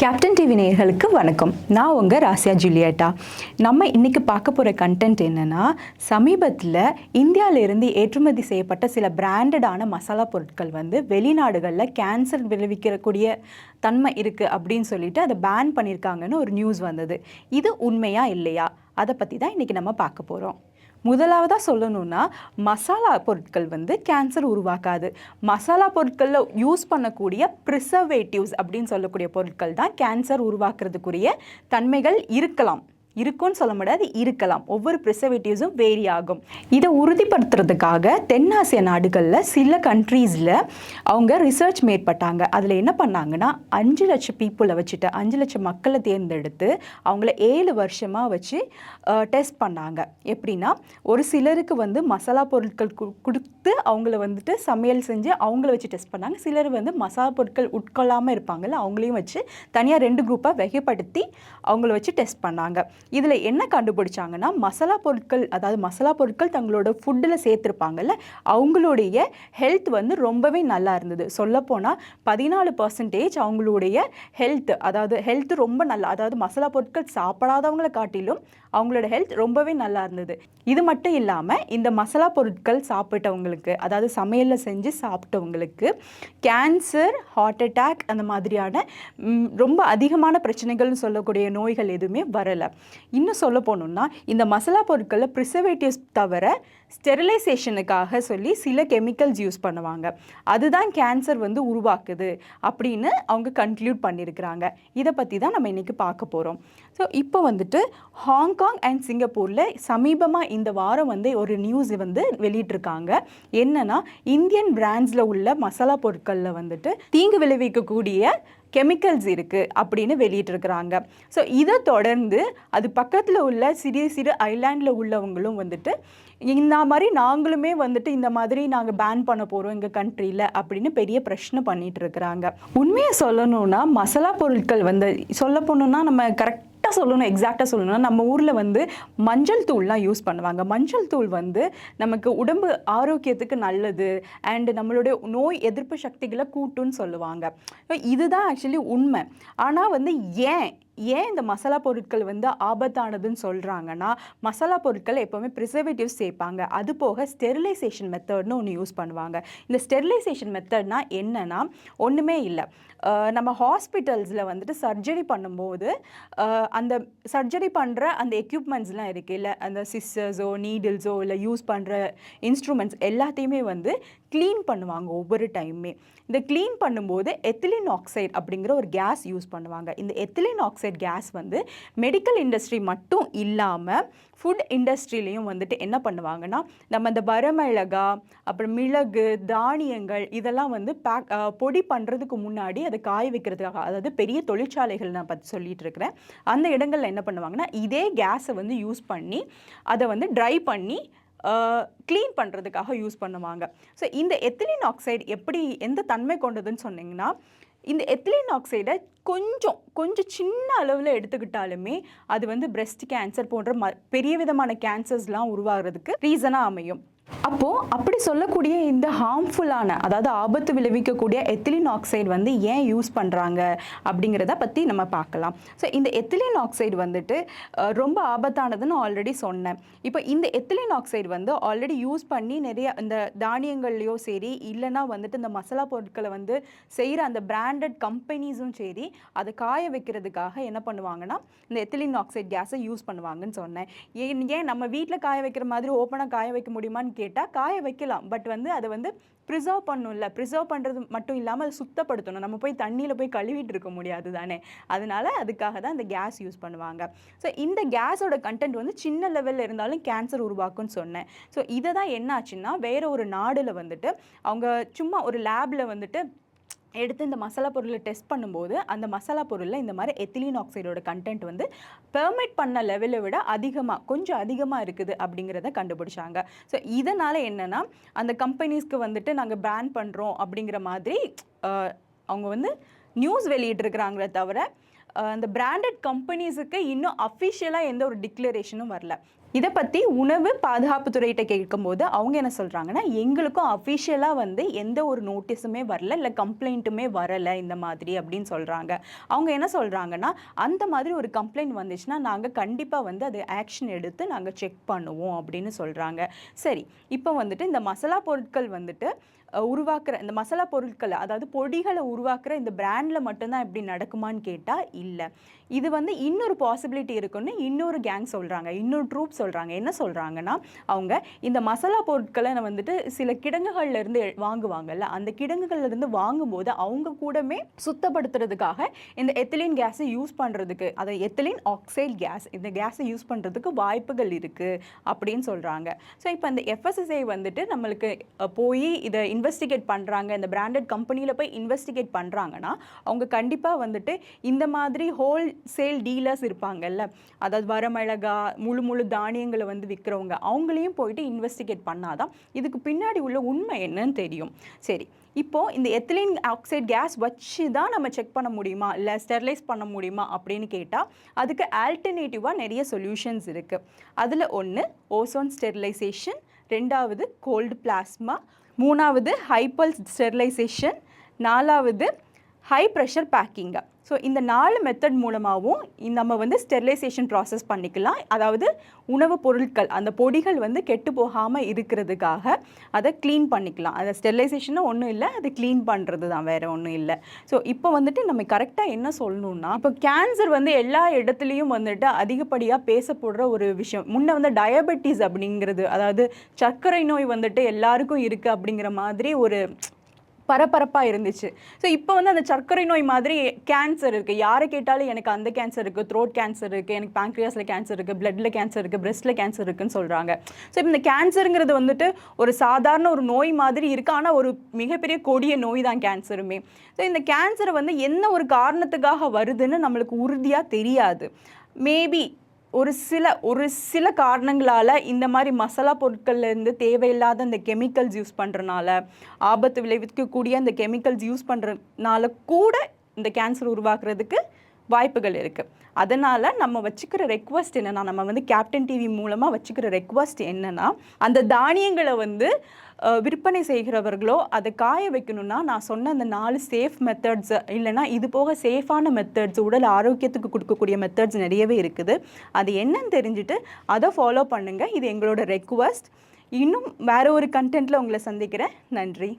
Captain TV நேயர்களுக்கு வணக்கம். நான் உங்கள் ராசியா ஜூலியட்டா. நம்ம இன்றைக்கி பார்க்க போகிற கண்டென்ட் என்னன்னா சமீபத்தில் இந்தியாவிலிருந்து ஏற்றுமதி செய்யப்பட்ட சில பிராண்டடான மசாலா பொருட்கள் வந்து வெளிநாடுகளில் கேன்சர் விளைவிக்கக்கூடிய தன்மை இருக்குது அப்படின்னு சொல்லிட்டு அதை பேன் பண்ணியிருக்காங்கன்னு ஒரு நியூஸ் வந்தது. இது உண்மையா இல்லையா? அதை பற்றி தான் இன்றைக்கி நம்ம பார்க்க போகிறோம் முதலாவதாக சொல்லணும்னா மசாலா பொருட்கள் வந்து கேன்சர் உருவாக்காது. மசாலா பொருட்களில் யூஸ் பண்ணக்கூடிய ப்ரிசர்வேட்டிவ்ஸ் அப்படின்னு சொல்லக்கூடிய பொருட்கள் தான் கேன்சர் உருவாக்குறதுக்குரிய தன்மைகள் இருக்கலாம். இருக்கும்னு சொல்ல முடியாது இருக்கலாம். ஒவ்வொரு ப்ரிசர்வேட்டிவ்ஸும் வேரி ஆகும் இதை உறுதிப்படுத்துறதுக்காக தென்னாசிய நாடுகளில் சில கண்ட்ரீஸில் அவங்க ரிசர்ச் மேற்பட்டாங்க. அதில் என்ன பண்ணாங்கன்னா அஞ்சு லட்சம் பீப்புளை வச்சுட்டு அஞ்சு லட்சம் மக்களை தேர்ந்தெடுத்து அவங்கள ஏழு வருஷமாக வச்சு டெஸ்ட் பண்ணாங்க. எப்படின்னா ஒரு சிலருக்கு வந்து மசாலா பொருட்கள் கு- கொடுத்து அவங்கள வந்துட்டு சமையல் செஞ்சு அவங்கள வச்சு டெஸ்ட் பண்ணாங்க. சிலர் வந்து மசாலா பொருட்கள் உட்கொள்ளாமல் இருப்பாங்கல்ல அவங்களையும் வச்சு தனியாக ரெண்டு குரூப்பாக வகைப்படுத்தி அவங்கள வச்சு டெஸ்ட் பண்ணாங்க. இதில் என்ன கண்டுபிடிச்சாங்கன்னா மசாலா பொருட்கள் அதாவது மசாலா பொருட்கள் தங்களோட ஃபுட்டில் சேர்த்துருப்பாங்கல்ல அவங்களுடைய ஹெல்த் வந்து ரொம்பவே நல்லா இருந்தது. சொல்லப்போனால் பதினாலு பர்சன்டேஜ் அவங்களுடைய ஹெல்த் அதாவது ஹெல்த் ரொம்ப நல்லா அதாவது மசாலா பொருட்கள் சாப்பிடாதவங்களை காட்டிலும் அவங்களோட ஹெல்த் ரொம்பவே நல்லா இருந்தது. இது மட்டும் இல்லாமல் இந்த மசாலா பொருட்கள் சாப்பிட்டவங்களுக்கு அதாவது சமையலில் செஞ்சு சாப்பிட்டவங்களுக்கு கேன்சர் ஹார்ட் அட்டாக் அந்த மாதிரியான ரொம்ப அதிகமான பிரச்சனைகள்னு சொல்லக்கூடிய நோய்கள் எதுவுமே வரலை. இன்னும் சொல்ல போனோம்னா இந்த மசாலா பொருட்களில் ப்ரிசர்வேட்டிவ்ஸ் தவிர ஸ்டெரிலைசேஷனுக்காக சொல்லி சில கெமிக்கல்ஸ் யூஸ் பண்ணுவாங்க. அதுதான் கேன்சர் வந்து உருவாக்குது அப்படின்னு அவங்க கன்க்ளூட் பண்ணியிருக்கிறாங்க இதை பற்றி தான் நம்ம இன்றைக்கி பார்க்க போகிறோம் ஸோ இப்போ வந்துட்டு ஹாங்காங் அண்ட் சிங்கப்பூரில் சமீபமாக இந்த வாரம் வந்து ஒரு நியூஸ் வந்து வெளியிட்டிருக்காங்க. என்னன்னா இந்தியன் பிராண்ட்ஸில் உள்ள மசாலா பொருட்களில் வந்துட்டு தீங்கு விளைவிக்கக்கூடிய கெமிக்கல்ஸ் இருக்குது அப்படின்னு வெளியிட்டிருக்கிறாங்க. ஸோ இதை தொடர்ந்து அது பக்கத்தில் உள்ள சிறிய சிறு ஐலாண்டில் உள்ளவங்களும் வந்துட்டு இந்த மாதிரி நாங்களுமே வந்துட்டு இந்த மாதிரி நாங்கள் பேன் பண்ண போகிறோம் எங்கள் கண்ட்ரியில் அப்படின்னு பெரிய பிரச்சனை பண்ணிட்டு இருக்கிறாங்க. உண்மையை சொல்லணும்னா மசாலா பொருட்கள் வந்து சொல்ல போகணுன்னா நம்ம கரெக்ட் கரெக்டாக சொல்லணும் எக்ஸாக்டாக சொல்லணும்னா நம்ம ஊரில் வந்து மஞ்சள் தூள்லாம் யூஸ் பண்ணுவாங்க. மஞ்சள் தூள் வந்து நமக்கு உடம்பு ஆரோக்கியத்துக்கு நல்லது அண்டு நம்மளுடைய நோய் எதிர்ப்பு சக்திகளை கூட்டுன்னு சொல்லுவாங்க. இதுதான் ஆக்சுவலி உண்மை. ஆனால் வந்து ஏன் ஏன் இந்த மசாலா பொருட்கள் வந்து ஆபத்தானதுன்னு சொல்கிறாங்கன்னா மசாலா பொருட்கள் எப்போவுமே ப்ரிசர்வேட்டிவ்ஸ் சேர்ப்பாங்க. அது போக ஸ்டெரிலைசேஷன் மெத்தட்னு ஒன்று யூஸ் பண்ணுவாங்க. இந்த ஸ்டெரிலைசேஷன் மெத்தட்னா என்னன்னா ஒன்றுமே இல்லை. நம்ம ஹாஸ்பிட்டல்ஸில் வந்துட்டு சர்ஜரி பண்ணும்போது அந்த சர்ஜரி பண்ணுற அந்த எக்யூப்மெண்ட்ஸ்லாம் இருக்குது இல்லை அந்த சிஸ்டர்ஸோ நீடில்ஸோ இல்லை யூஸ் பண்ணுற இன்ஸ்ட்ருமெண்ட்ஸ் எல்லாத்தையுமே வந்து க்ளீன் பண்ணுவாங்க ஒவ்வொரு டைமுமே இந்த க்ளீன் பண்ணும்போது எத்திலின் ஆக்சைடு அப்படிங்கிற ஒரு கேஸ் யூஸ் பண்ணுவாங்க. இந்த எத்திலின் ஆக்சைடு கேஸ் வந்து மெடிக்கல் இண்டஸ்ட்ரி மட்டும் இல்லாமல் ஃபுட் இண்டஸ்ட்ரியிலையும் வந்துட்டு என்ன பண்ணுவாங்கன்னா நம்ம இந்த வரமிளகா அப்புறம் மிளகு தானியங்கள் இதெல்லாம் வந்து பேக் பொடி பண்ணுறதுக்கு முன்னாடி அதை காய வைக்கிறதுக்காக அதாவது பெரிய தொழிற்சாலைகள் நான் பற்றி சொல்லிட்டு இருக்கிறேன். அந்த இடங்களில் என்ன பண்ணுவாங்கன்னா இதே கேஸை வந்து யூஸ் பண்ணி அதை வந்து ட்ரை பண்ணி க்ளீன் பண்ணுறதுக்காக யூஸ் பண்ணுவாங்க. ஸோ இந்த எத்திலின் ஆக்சைடு எப்படி எந்த தன்மை கொண்டதுன்னு சொன்னிங்கன்னா இந்த எத்திலின் ஆக்சைடை கொஞ்சம் கொஞ்சம் சின்ன அளவில் எடுத்துக்கிட்டாலுமே அது வந்து பிரெஸ்ட் கேன்சர் போன்ற ம பெரிய விதமான கேன்சர்ஸ்லாம் உருவாகிறதுக்கு ரீசனாக அமையும். அப்போது அப்படி சொல்லக்கூடிய இந்த ஹார்ம்ஃபுல்லான அதாவது ஆபத்து விளைவிக்கக்கூடிய எத்திலின் ஆக்சைடு வந்து ஏன் யூஸ் பண்ணுறாங்க அப்படிங்கிறத பற்றி நம்ம பார்க்கலாம். ஸோ இந்த எத்திலின் ஆக்சைடு வந்துட்டு ரொம்ப ஆபத்தானதுன்னு ஆல்ரெடி சொன்னேன். இப்போ இந்த எத்திலின் ஆக்சைடு வந்து ஆல்ரெடி யூஸ் பண்ணி நிறைய இந்த தானியங்கள்லையோ சரி இல்லைன்னா வந்துட்டு இந்த மசாலா பொருட்களை வந்து செய்கிற அந்த பிராண்டட் கம்பெனிஸும் சரி அதை காய வைக்கிறதுக்காக என்ன பண்ணுவாங்கன்னா இந்த எத்திலின் ஆக்சைடு கேஸை யூஸ் பண்ணுவாங்கன்னு சொன்னேன். ஏன் ஏன் நம்ம வீட்டில் காய வைக்கிற மாதிரி ஓப்பனாக காய வைக்க முடியுமான்னு கேட்டால் காய வைக்கலாம். பட் வந்து அதை வந்து ப்ரிசர்வ் பண்ணும்ல ப்ரிசர்வ் பண்ணுறது மட்டும் இல்லாமல் அதை சுத்தப்படுத்தணும். நம்ம போய் தண்ணியில் போய் கழுவிட்டு இருக்க முடியாது தானே. அதனால அதுக்காக தான் இந்த கேஸ் யூஸ் பண்ணுவாங்க. ஸோ இந்த கேஸோட கண்டென்ட் வந்து சின்ன லெவலில் இருந்தாலும் கேன்சர் உருவாக்கும்னு சொன்னேன். ஸோ இதை தான் என்ன ஆச்சுன்னா வேறு ஒரு நாடில் வந்துட்டு அவங்க சும்மா ஒரு லேபில் வந்துட்டு எடுத்து இந்த மசாலா பொருளை டெஸ்ட் பண்ணும்போது அந்த மசாலா பொருளில் இந்த மாதிரி எத்திலீன் ஆக்சைடோட கண்டென்ட் வந்து பெர்மிட் பண்ண லெவலை விட அதிகமாக கொஞ்சம் அதிகமாக இருக்குது அப்படிங்கிறத கண்டுபிடிச்சாங்க. ஸோ இதனால் என்னென்னா அந்த கம்பெனிஸ்க்கு வந்துட்டு நாங்கள் பேன் பண்ணுறோம் அப்படிங்கிற மாதிரி அவங்க வந்து நியூஸ் வெளியிட்டிருக்கிறாங்களே தவிர அந்த பிராண்டட் கம்பெனிஸுக்கு இன்னும் அஃபிஷியலாக எந்த ஒரு டிக்ளரேஷனும் வரல. இதை பற்றி உணவு பாதுகாப்புத்துறையிட்ட கேட்கும்போது அவங்க என்ன சொல்கிறாங்கன்னா எங்களுக்கும் அஃபிஷியலாக வந்து எந்த ஒரு நோட்டீஸுமே வரல இல்லை கம்ப்ளைண்ட்டுமே வரலை இந்த மாதிரி அப்படின்னு சொல்கிறாங்க அவங்க என்ன சொல்கிறாங்கன்னா அந்த மாதிரி ஒரு கம்ப்ளைண்ட் வந்துச்சுன்னா நாங்கள் கண்டிப்பாக வந்து அது ஆக்ஷன் எடுத்து நாங்கள் செக் பண்ணுவோம் அப்படின்னு சொல்கிறாங்க சரி இப்போ வந்துட்டு இந்த மசாலா பொருட்கள் வந்துட்டு உருவாக்குற இந்த மசாலா பொருட்கள் அதாவது பொடிகளை உருவாக்குற இந்த பிராண்டில் மட்டும்தான் இப்படி நடக்குமான்னு கேட்டால் இல்லை. இது வந்து இன்னொரு பாசிபிலிட்டி இருக்குன்னு இன்னொரு கேங் சொல்கிறாங்க இன்னொரு ட்ரூப் சொல்கிறாங்க என்ன சொல்கிறாங்கன்னா அவங்க இந்த மசாலா பொருட்களை நான் வந்துட்டு சில கிடங்குகள்லேருந்து வாங்குவாங்கல்ல அந்த கிடங்குகள்லேருந்து வாங்கும்போது அவங்க கூடமே சுத்தப்படுத்துறதுக்காக இந்த எத்திலின் கேஸை யூஸ் பண்ணுறதுக்கு அதை எத்திலின் ஆக்சைடு கேஸ் இந்த கேஸை யூஸ் பண்ணுறதுக்கு வாய்ப்புகள் இருக்குது அப்படின்னு சொல்கிறாங்க ஸோ இப்போ இந்த எஃப்எஸ்எஸ்ஐ வந்துட்டு நம்மளுக்கு போய் இதை இன்வெஸ்டிகேட் பண்ணுறாங்க இந்த பிராண்டட் கம்பெனியில் போய் இன்வெஸ்டிகேட் பண்ணுறாங்கன்னா அவங்க கண்டிப்பாக வந்துட்டு இந்த மாதிரி ஹோல் சேல் டீலர்ஸ் இருப்பாங்கல்ல அதாவது வரமிளகா முழு முழு தானியங்களை வந்து விற்கிறவங்க அவங்களையும் போயிட்டு இன்வெஸ்டிகேட் பண்ணாதான் இதுக்கு பின்னாடி உள்ள உண்மை என்னன்னு தெரியும். சரி இப்போது இந்த எத்திலின் ஆக்சைடு கேஸ் வச்சு தான் நம்ம செக் பண்ண முடியுமா? இல்லை ஸ்டெர்லைஸ் பண்ண முடியுமா? அப்படின்னு கேட்டால் அதுக்கு ஆல்டர்னேட்டிவாக நிறைய சொல்யூஷன்ஸ் இருக்குது அதில் ஒன்று ஓசோன் ஸ்டெர்லைசேஷன் ரெண்டாவது கோல்டு பிளாஸ்மா மூணாவது ஹைப்பல் ஸ்டெர்லைசேஷன் நாலாவது ஹை ப்ரெஷர் பேக்கிங்காக ஸோ இந்த நாலு மெத்தட் மூலமாகவும் நம்ம வந்து ஸ்டெர்லைசேஷன் ப்ராசஸ் பண்ணிக்கலாம். அதாவது உணவுப் பொருட்கள் அந்த பொடிகள் வந்து கெட்டு போகாமல் இருக்கிறதுக்காக அதை க்ளீன் பண்ணிக்கலாம். அதை ஸ்டெர்லைசேஷனும் ஒன்றும் இல்லை அதை க்ளீன் பண்ணுறது தான் வேறு ஒன்றும் இல்லை. ஸோ இப்போ வந்துட்டு நம்ம கரெக்டாக என்ன சொல்லணும்னா இப்போ கேன்சர் வந்து எல்லா இடத்துலையும் வந்துட்டு அதிகப்படியாக பேசப்படுற ஒரு விஷயம். முன்ன வந்து டயபெட்டிஸ் அப்படிங்கிறது அதாவது சர்க்கரை நோய் வந்துட்டு எல்லாருக்கும் இருக்குது அப்படிங்கிற மாதிரி ஒரு பரபரப்பாக இருந்துச்சு. ஸோ இப்போ வந்து அந்த சர்க்கரை நோய் மாதிரி கேன்சர் இருக்குது யாரை கேட்டாலும் எனக்கு அந்த கேன்சர் இருக்குது த்ரோட் கேன்சர் இருக்குது எனக்கு பேங்க்ரியாஸில் கேன்சர் இருக்குது பிளட்டில் கேன்சர் இருக்குது பிரெஸ்ட்டில் கேன்சர் இருக்குன்னு சொல்கிறாங்க ஸோ இப்போ இந்த கேன்சருங்கிறது வந்துட்டு ஒரு சாதாரண ஒரு நோய் மாதிரி இருக்குது ஆனால் ஒரு மிகப்பெரிய கொடிய நோய் தான் கேன்சருமே ஸோ இந்த கேன்சரை வந்து என்ன ஒரு காரணத்துக்காக வருதுன்னு நம்மளுக்கு உறுதியாக தெரியாது. மேபி ஒரு சில ஒரு சில காரணங்களால் இந்த மாதிரி மசாலா பொருட்கள்லேருந்து தேவையில்லாத அந்த கெமிக்கல்ஸ் யூஸ் பண்ணுறனால ஆபத்து விளைவிக்கக்கூடிய அந்த கெமிக்கல்ஸ் யூஸ் பண்ணுறனால கூட இந்த கேன்சர் உருவாக்குறதுக்கு வாய்ப்புகள் இருக்குது அதனால் நம்ம வச்சுக்கிற ரெக்வஸ்ட் என்னென்னா நம்ம வந்து கேப்டன் டிவி மூலமாக வச்சுக்கிற ரெக்வஸ்ட் என்னென்னா அந்த தானியங்களை வந்து விற்பனை செய்கிறவர்களோ அதை காய வைக்கணும்னா நான் சொன்ன அந்த நாலு சேஃப் மெத்தட்ஸ் இல்லைன்னா இது போக சேஃபான மெத்தட்ஸ் உடல் ஆரோக்கியத்துக்கு கொடுக்கக்கூடிய மெத்தட்ஸ் நிறையவே இருக்குது. அது என்னன்னு தெரிஞ்சுட்டு அதை ஃபாலோ பண்ணுங்கள் இது எங்களோட ரெக்வஸ்ட் இன்னும் வேற ஒரு கண்டென்ட்டில் உங்களை சந்திக்கிறேன். நன்றி.